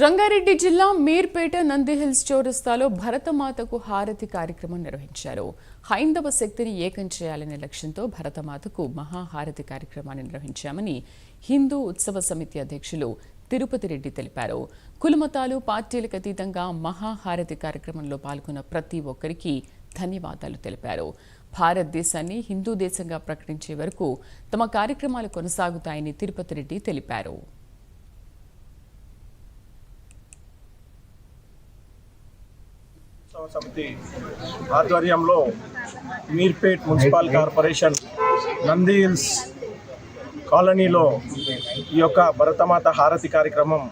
రంగారెడ్డి జిల్లా మీర్పేట నందిహిల్స్ చౌరస్తాలో భరతమాతకు హారతి కార్యక్రమం నిర్వహించారు. హైందవ శక్తిని ఏకం చేయాలనే లక్ష్యంతో భరతమాతకు మహాహారతి కార్యక్రమాన్ని నిర్వహించామని హిందూ ఉత్సవ సమితి అధ్యక్షులు తిరుపతి రెడ్డి తెలిపారు. కులమతాలు పార్టీలకు అతీతంగా మహాహారతి కార్యక్రమంలో పాల్గొన్న ప్రతి ఒక్కరికి ధన్యవాదాలు తెలిపారు. భారతదేశాన్ని హిందూ దేశంగా ప్రకటించే వరకు తమ కార్యక్రమాలు కొనసాగుతాయని తిరుపతి రెడ్డి తెలిపారు. మహోత్సవ సమితి ఆధ్వర్యంలో Meerpet municipal corporation Nandi Hills కాలనీలో ఈ యొక్క భరతమాత హారతి కార్యక్రమం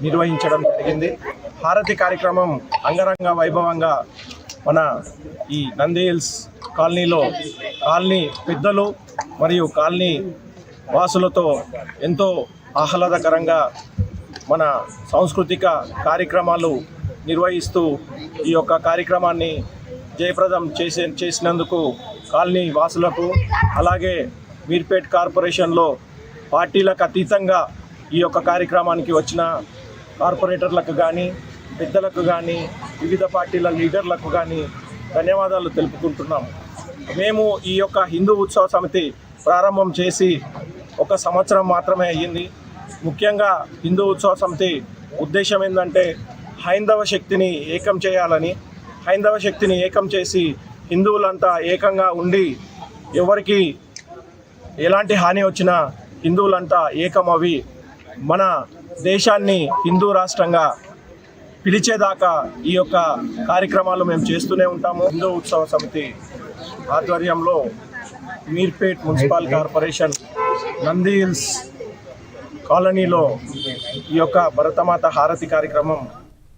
నిర్వహించడం జరిగింది. హారతి కార్యక్రమం అంగరంగ వైభవంగా మన ఈ నంది హిల్స్ కాలనీలో కాలనీ పెద్దలు మరియు కాలనీ వాసులతో ఎంతో ఆహ్లాదకరంగా మన సాంస్కృతిక కార్యక్రమాలు నిర్వహిస్తూ ఈ యొక్క కార్యక్రమాన్ని జయప్రదం చేసే చేసినందుకు కాలనీ వాసులకు అలాగే మీర్పేట్ కార్పొరేషన్లో పార్టీలకు అతీతంగా ఈ యొక్క కార్యక్రమానికి వచ్చిన కార్పొరేటర్లకు కానీ పెద్దలకు కానీ వివిధ పార్టీల లీడర్లకు కానీ ధన్యవాదాలు తెలుపుకుంటున్నాం మేము ఈ యొక్క హిందూ ఉత్సవ సమితి ప్రారంభం చేసి ఒక సంవత్సరం మాత్రమే అయ్యింది. ముఖ్యంగా హిందూ ఉత్సవ సమితి ఉద్దేశం ఏంటంటే హైందవ శక్తిని ఏకం చేయాలని హైందవ శక్తిని ఏకం చేసి హిందువులంతా ఏకంగా ఉండి ఎవరికి ఎలాంటి హాని వచ్చినా హిందువులంతా ఏకమవి. మన దేశాన్ని హిందూ రాష్ట్రంగా పిలిచేదాకా ఈ యొక్క కార్యక్రమాలు మేము చేస్తూనే ఉంటాము. హిందూ ఉత్సవ సమితి ఆధ్వర్యంలో Meerpet municipal corporation Nandi Hills కాలనీలో ఈ యొక్క భరతమాత హారతి కార్యక్రమం